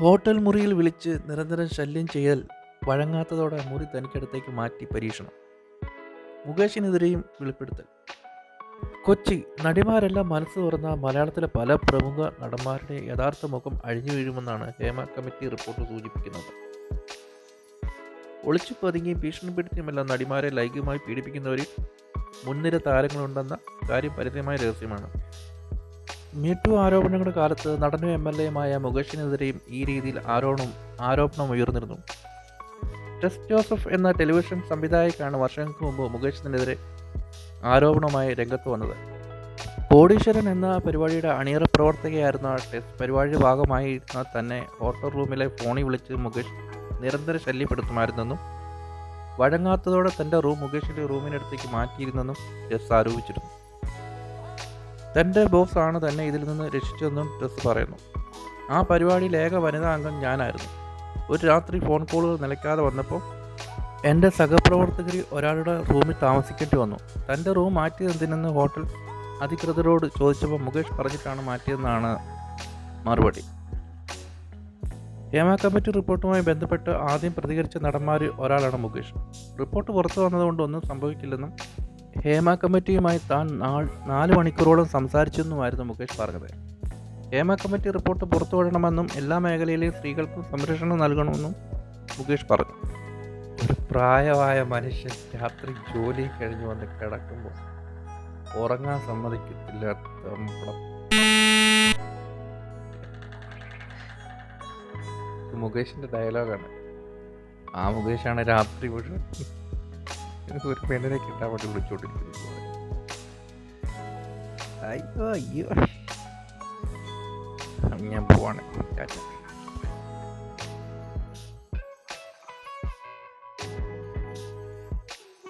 Hotel മുറിയിൽ വിളിച്ച് നിരന്തരം ശല്യം ചെയ്യൽ വഴങ്ങാത്തതോടെ മുറി തനിക്കടുത്തേക്ക് മാറ്റി പരീക്ഷണം. മുകേഷിനെതിരെയും വെളിപ്പെടുത്തൽ. കൊച്ചി നടിമാരെല്ലാം മനസ്സ് തുറന്ന മലയാളത്തിലെ പല പ്രമുഖ നടന്മാരുടെ യഥാർത്ഥ മുഖം അഴിഞ്ഞു വീഴുമെന്നാണ് ഹേമ കമ്മിറ്റി റിപ്പോർട്ട് സൂചിപ്പിക്കുന്നത്. ഒളിച്ചു പതുങ്ങിയും ഭീഷണിപ്പെടുത്തിയുമെല്ലാം നടിമാരെ ലൈംഗികമായി പീഡിപ്പിക്കുന്നവരിൽ മുൻനിര താരങ്ങളുണ്ടെന്ന കാര്യം പരിചയമായ രഹസ്യമാണ്. മീറ്റു ആരോപണങ്ങളുടെ കാലത്ത് നടനും എം എൽ എയുമായ മുകേഷിനെതിരെയും ഈ രീതിയിൽ ആരോപണം ആരോപണം ഉയർന്നിരുന്നു. ടെസ് ജോസഫ് എന്ന ടെലിവിഷൻ സംവിധായകനാണ് വർഷങ്ങൾക്ക് മുമ്പ് മുകേഷിനെതിരെ ആരോപണമായി രംഗത്ത് വന്നത്. കോടീശ്വരൻ എന്ന പരിപാടിയുടെ അണിയറ പ്രവർത്തകയായിരുന്ന ടെസ്റ്റ് പരിപാടിയുടെ ഭാഗമായി ഇരുന്ന തന്നെ ഓട്ടോ റൂമിലെ ഫോണിൽ വിളിച്ച് മുകേഷ് നിരന്തരം ശല്യപ്പെടുത്തുമായിരുന്നെന്നും വഴങ്ങാത്തതോടെ തന്റെ റൂം മുകേഷിന്റെ റൂമിനടുത്തേക്ക് മാറ്റിയിരുന്നെന്നും ടെസ് ആരോപിച്ചിരുന്നു. തന്റെ ബോസ് ആണ് തന്നെ ഇതിൽ നിന്ന് രക്ഷിച്ചതെന്നും ടെസ് പറയുന്നു. ആ പരിപാടിയിൽ ഏക വനിതാ അംഗം ഞാനായിരുന്നു. ഒരു രാത്രി ഫോൺ കോളുകൾ നിലയ്ക്കാതെ വന്നപ്പോൾ എന്റെ സഹപ്രവർത്തകർ ഒരാളുടെ റൂമിൽ താമസിക്കേണ്ടി വന്നു. തന്റെ റൂം മാറ്റിയതെന്തിനെന്ന് ഹോട്ടൽ അധികൃതരോട് ചോദിച്ചപ്പോൾ മുകേഷ് പറഞ്ഞിട്ടാണ് മാറ്റിയതെന്നാണ് മറുപടി. ഹേമ കമ്മിറ്റി റിപ്പോർട്ടുമായി ബന്ധപ്പെട്ട് ആദ്യം പ്രതികരിച്ച നടന്മാരിൽ ഒരാളാണ് മുകേഷ്. റിപ്പോർട്ട് പുറത്തു വന്നതുകൊണ്ട് ഒന്നും സംഭവിക്കില്ലെന്നും ഹേമ കമ്മിറ്റിയുമായി താൻ നാല് മണിക്കൂറോളം സംസാരിച്ചെന്നുമായിരുന്നു മുകേഷ് പറഞ്ഞത്. ഹേമ കമ്മിറ്റി റിപ്പോർട്ട് പുറത്തുവിടണമെന്നും എല്ലാ മേഖലയിലെയും സ്ത്രീകൾക്കും സംരക്ഷണം നൽകണമെന്നും മുകേഷ് പറഞ്ഞു. ഒരു പ്രായമായ മനുഷ്യൻ രാത്രി ജോലി കഴിഞ്ഞു വന്ന് കിടക്കുമ്പോൾ ഉറങ്ങാൻ സമ്മതിക്കത്തില്ല മുകേഷിന്റെ ഡയലോഗാണ് ആ മുകേഷാണ് രാത്രി മുഴുവൻ ഒരു പെണ്ണിനെ കിട്ടാൻ വേണ്ടി വിളിച്ചോണ്ടിരിക്കുന്നു അയ്യോ അയ്യോ. ഞാൻ പോവാണ്. ടാറ്റ.